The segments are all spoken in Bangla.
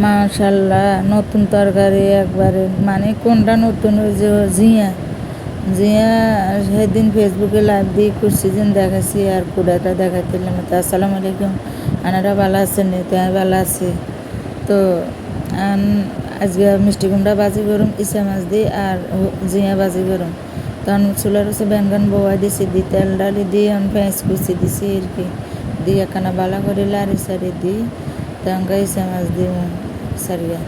মাশাল্লাহ, নতুন তরকারি একবারে। মানে কোনটা নতুন? ওই যে জিয়া। জিয়া, সেদিন ফেসবুকে লাইভ দিয়ে করছি যেন দেখাচ্ছি আর পুরাটা দেখাচ্ছিলাম তো আসসালামু আলাইকুম। আনারা ভালো আছেন তো ভালো আছে। তো আজকে মিষ্টি কুমড়া বাজি গরম ইসা মাছ দিই আর জিয়া বাজি গরম। তখন চুলার হচ্ছে বেঙ্গন বোয়া দিছি, দি তেল ডালি দিয়ে আমি পেঁয়াজ কুচি দিছি, আর কি। দিয়ে একখানা বালা করে লারি সারি দিই। তখন ইসা মাছ দিই সারিয়া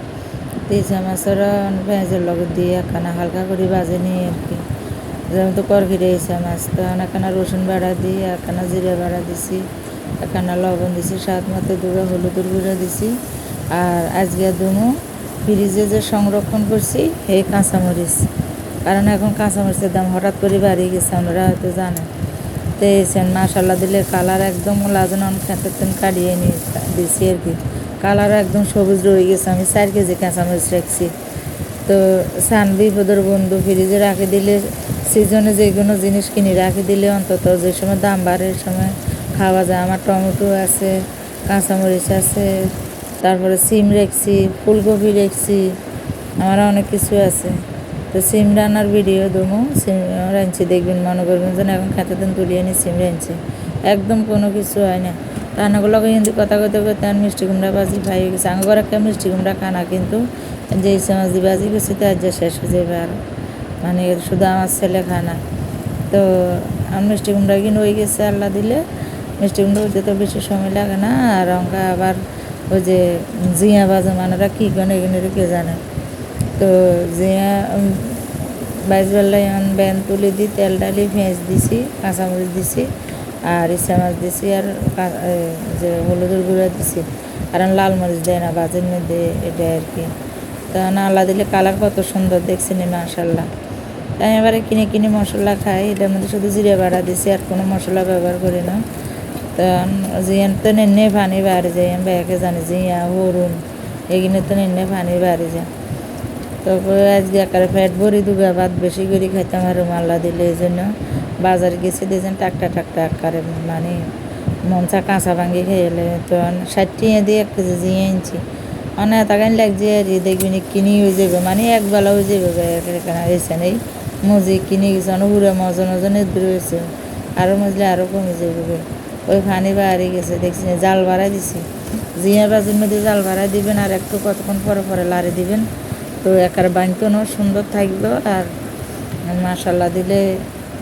তো ইসা মাছের পেঁয়াজের লগে দিয়ে একখানা হালকা করে বাজে নিই আর কি যেমন তো করকিরে ইসা মাছ তখন একখানা রসুন বাড়া দিই একখানা জিরা বাড়া দিছি একখানা লবণ দিছি স্বাদ মতো দুটো হলুদের গুঁড়ো দিছি আর আজকে দুমো ফ্রিজে যে সংরক্ষণ করছি এই কাঁচামরিচ কারণ এখন কাঁচামরিচের দাম হঠাৎ করে বাড়িয়ে গেছে আপনারা হয়তো জানেন তো এসেন মাসাল্লাহ দিলে কালার একদম লাজন খেতে কাটিয়ে নিয়ে দিয়েছি আর কি। কালার একদম সবুজ রয়ে গেছে। আমি চার কেজি কাঁচামরিচ রাখছি। তো সান বিপদের বন্ধু, ফ্রিজে রাখে দিলে সিজনে যে কোনো জিনিস কিনে রাখে দিলে অন্তত যে সময় দাম বাড়ে সময় খাওয়া যায়। আমার টমেটো আছে, কাঁচামরিচ আছে, তারপরে সিম রেখছি, ফুলকপি রেখছি, আমার অনেক কিছু আছে। তো সিম রান্নার ভিডিও দেবো। সিম রাঁধছি, দেখবেন মনে করবেন যেন এখন খেতে দিন তুলিয়ে নি সিম রাঁধছি। একদম কোনো কিছু হয় না। রান্নাগুলো কিন্তু কথা কথা করতে আর মিষ্টি কুমড়া বাজি খাই গেছে। আমার একটা মিষ্টি কুমড়া খানা কিন্তু যে সমাজি বাজি গেছে তো আজ শেষ হয়ে যাবে আর। মানে শুধু আমার ছেলে খানা তো আমি মিষ্টি কুমড়া কিনে হয়ে গেছে আল্লাহ দিলে। মিষ্টি কুমড়া হইতে তো বেশি সময় লাগে না। আর অঙ্কা আবার ওই যে জিয়া বাজে মানেরা কী কেন এখানে কে জানে। তো জিয়া বাইশ বেলায় আমি ব্যান তুলে দিই তেল ডালি পেঁয়াজ দিছি, কাঁচামরিচ দিছি, আর ইচ্ছা মাছ দিছি, আর যে হলুদের গুঁড়া দিছি। কারণ লাল মরিচ দেয় না, বাজের মধ্যে এটা আর কি। তা না আল্লাহ দিলে কালার কত সুন্দর দেখছি নি মাশাল্লাহ। তাই এবারে কিনে কিনে মশলা খাই, এটার মধ্যে শুধু জিরে বাড়া দিছি, আর কোনো মশলা ব্যবহার করি না। তা জিয়ান তো নেনে পানি বাড়ি যায়, আমি ব্যাগে জানি জিয়া হরুন এগুলো তো নেনে পানি বাড়ি যায়। তারপরে আজকে একারে ফ্যাট ভরি দুগা ভাত বেশি করে খাইতাম আর মাল্লা দিলে এই জন্য বাজারে গেছে দিয়েছেন টাকটা টাকটা আকারে মানে মনসা কাঁচা ভাঙ্গি খেয়ে তো ষাট টিয়া দিয়ে এক কেজি জিয়ে আনছি। মানে তাকান লাগছে আর দেখবি নি কিনি হয়ে যাবে মানে একবেলা হয়ে যাবে এখানে এসে নেই। মজি কিনে গেছে অনেক উড়ে মজন ওজন দূরে হয়েছে। আরও মজলে আরও কমে যাবে ওই পানি বাড়ি গেছে, দেখছি জাল বাড়াই দিছি। জিয়া বাজির মধ্যে জাল বাড়াই দিবেন আর একটু কতক্ষণ পরে পরে লাড়ি দিবেন। তো একার বাঞ্চনও সুন্দর থাকল আর মাশাল্লাহ দিলে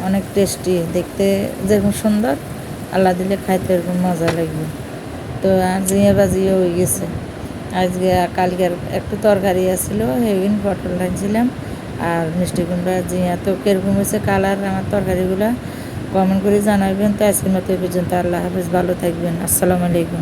অনেক টেস্টি দেখতে যেরকম সুন্দর, আল্লাহ দিলে খাইতে এরকম মজা লাগবে। তো আর জিয়া বাজিও হয়ে গেছে। আজকে কালকের একটু তরকারি আসছিল সেদিন পটল রাঁধছিলাম আর মিষ্টি কুমড়া জিয়া। তো কীরকম হয়েছে কালার আমার তরকারিগুলো? কমেন্ট করে জানাবেন তো আজকের মতো এই পর্যন্ত। আল্লাহ হাফেজ। ভালো থাকবেন। আসসালামু আলাইকুম।